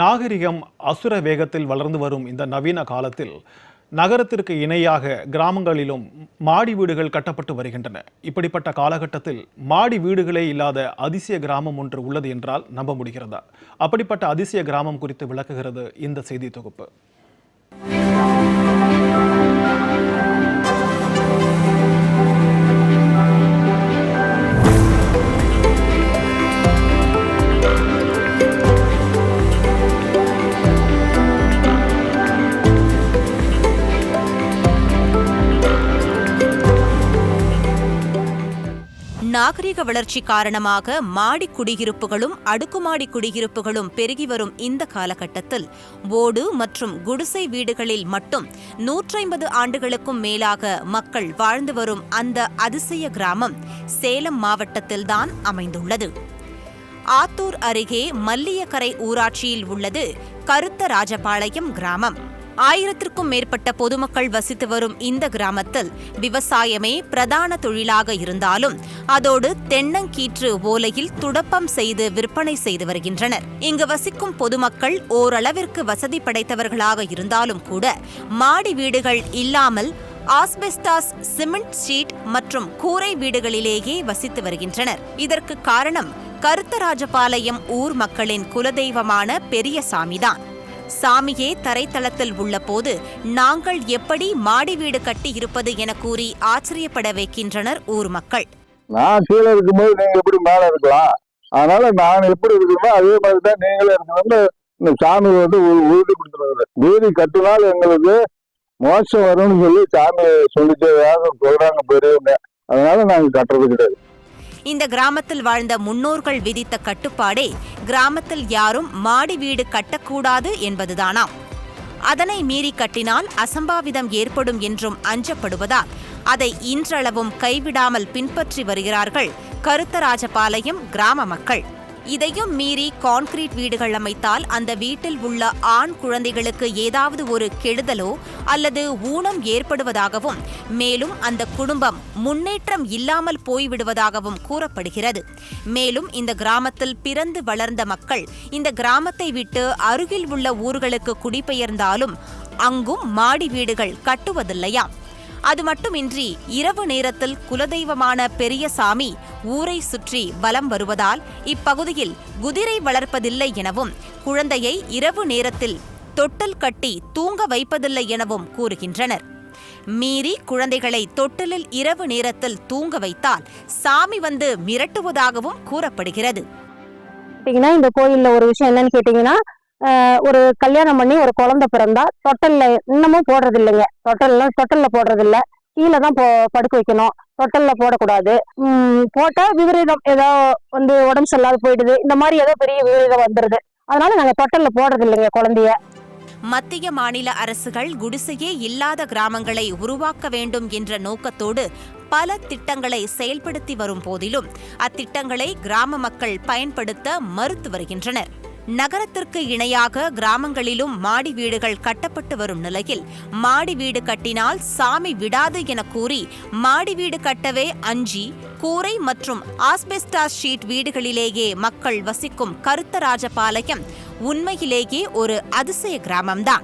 நாகரிகம் அசுர வேகத்தில் வளர்ந்து வரும் இந்த நவீன காலத்தில் நகரத்திற்கு இணையாக கிராமங்களிலும் மாடி வீடுகள் கட்டப்பட்டு வருகின்றன. இப்படிப்பட்ட காலகட்டத்தில் மாடி வீடுகளே இல்லாத அதிசய கிராமம் ஒன்று உள்ளது என்றால் நம்ப முடிகிறதா? அப்படிப்பட்ட அதிசய கிராமம் குறித்து விளக்குகிறது இந்த செய்தி தொகுப்பு. நாகரிக வளர்ச்சி காரணமாக மாடி குடியிருப்புகளும் அடுக்குமாடி குடியிருப்புகளும் பெருகி வரும் இந்த காலகட்டத்தில் ஓடு மற்றும் குடிசை வீடுகளில் மட்டும் நூற்றைம்பது ஆண்டுகளுக்கும் மேலாக மக்கள் வாழ்ந்து வரும் அந்த அதிசய கிராமம் சேலம் மாவட்டத்தில்தான் அமைந்துள்ளது. ஆத்தூர் அருகே மல்லியக்கரை ஊராட்சியில் உள்ளது கருத்த ராஜபாளையம் கிராமம். ஆயிரத்திற்கும் மேற்பட்ட பொதுமக்கள் வசித்து வரும் இந்த கிராமத்தில் விவசாயமே பிரதான தொழிலாக இருந்தாலும் அதோடு தென்னங்கீற்று ஓலையில் துடப்பம் செய்து விற்பனை செய்து வருகின்றனர். இங்கு வசிக்கும் பொதுமக்கள் ஓரளவிற்கு வசதி படைத்தவர்களாக இருந்தாலும் கூட மாடி வீடுகள் இல்லாமல் ஆஸ்பெஸ்டாஸ் சிமெண்ட் ஷீட் மற்றும் கூரை வீடுகளிலேயே வசித்து வருகின்றனர். இதற்கு காரணம் கருத்தராஜபாளையம் ஊர் மக்களின் குலதெய்வமான பெரிய சாமிதான் சாமியே தரைத்தளத்தில் உள்ளபோது நாங்கள் எப்படி மாடி வீடு கட்டி இருப்பது என கூறி ஆச்சரியப்பட வைக்கின்றனர் ஊர் மக்கள். நான் கீழே இருக்கும்போது நீங்க எப்படி மேல இருக்கலாம்? அதனால நான் எப்படி இருக்கணுமோ அதே மாதிரி தான் இருக்கணும்னு இந்த சாமி வந்து உறுதி கொடுத்துருக்குது வீதி கட்டினால் எங்களுக்கு மோசம் வரும்னு சொல்லி சாமி சொல்லிட்டு சொல்றாங்க பெரியவங்க. அதனால நாங்க கட்டுறது கிடையாது. இந்த கிராமத்தில் வாழ்ந்த முன்னோர்கள் விதித்த கட்டுப்பாடே கிராமத்தில் யாரும் மாடி வீடு கட்டக்கூடாது என்பதுதானாம். அதனை மீறி கட்டினால் அசம்பாவிதம் ஏற்படும் என்றும் அஞ்சப்படுவதால் அதை இன்றளவும் கைவிடாமல் பின்பற்றி வருகிறார்கள் கருத்தராஜபாளையம் கிராம மக்கள். இதையும் மீறி கான்கிரீட் வீடுகள் அமைத்தால் அந்த வீட்டில் உள்ள ஆண் குழந்தைகளுக்கு ஏதாவது ஒரு கெடுதலோ அல்லது ஊனம் ஏற்படுவதாகவும் மேலும் அந்த குடும்பம் முன்னேற்றம் இல்லாமல் போய்விடுவதாகவும் கூறப்படுகிறது. மேலும் இந்த கிராமத்தில் பிறந்து வளர்ந்த மக்கள் இந்த கிராமத்தை விட்டு அருகில் உள்ள ஊர்களுக்கு குடிபெயர்ந்தாலும் அங்கும் மாடி வீடுகள் கட்டுவதில்லையாம். அது மட்டுமின்றி இரவு நேரத்தில் குலதெய்வமான பெரியசாமி ஊரை சுற்றி வலம் வருவதால் இப்பகுதியில் குதிரை வளர்ப்பதில்லை எனவும் குழந்தையை இரவு நேரத்தில் தொட்டில் கட்டி தூங்க வைப்பதில்லை எனவும் கூறுகின்றனர். மீறி குழந்தைகளை தொட்டிலில் இரவு நேரத்தில் தூங்க வைத்தால் சாமி வந்து மிரட்டுவதாகவும் கூறப்படுகிறது. கேட்டீங்கன்னா இந்த கோயில்ல ஒரு விஷயம் என்னன்னு கேட்டீங்கன்னா ஆஹ் ஒரு கல்யாணம் பண்ணி ஒரு குழந்தை பிறந்தா தொட்டல்ல இன்னமும் போடுறது இல்லைங்க தொட்டல்ல தொட்டல்ல போடுறது இல்லை கீழே தான் போ படுக்க வைக்கணும். தொட்டல்ல போடக்கூடாது. உம் போட்டா விபரீதம். ஏதோ வந்து உடம்பு சரியில்லாத போயிடுது. இந்த மாதிரி ஏதோ பெரிய விபரீதம் வந்துருது. அதனால நாங்க தொட்டல்ல போடுறது இல்லைங்க குழந்தைய. மத்திய மாநில அரசுகள் குடிசையே இல்லாத கிராமங்களை உருவாக்க வேண்டும் என்ற நோக்கத்தோடு பல திட்டங்களை செயல்படுத்தி வரும் போதிலும் அத்திட்டங்களை கிராம மக்கள் பயன்படுத்த மறுத்து வருகின்றனர். நகரத்திற்கு இணையாக கிராமங்களிலும் மாடி வீடுகள் கட்டப்பட்டு வரும் நிலையில் மாடி வீடு கட்டினால் சாமி விடாது என கூறி மாடி வீடு கட்டவே அஞ்சி கூரை மற்றும் ஆஸ்பெஸ்டாஸ் ஷீட் வீடுகளிலேயே மக்கள் வசிக்கும் கருத்தராஜபாளையம் உண்மையிலேயே ஒரு அதிசய கிராமம்தான்.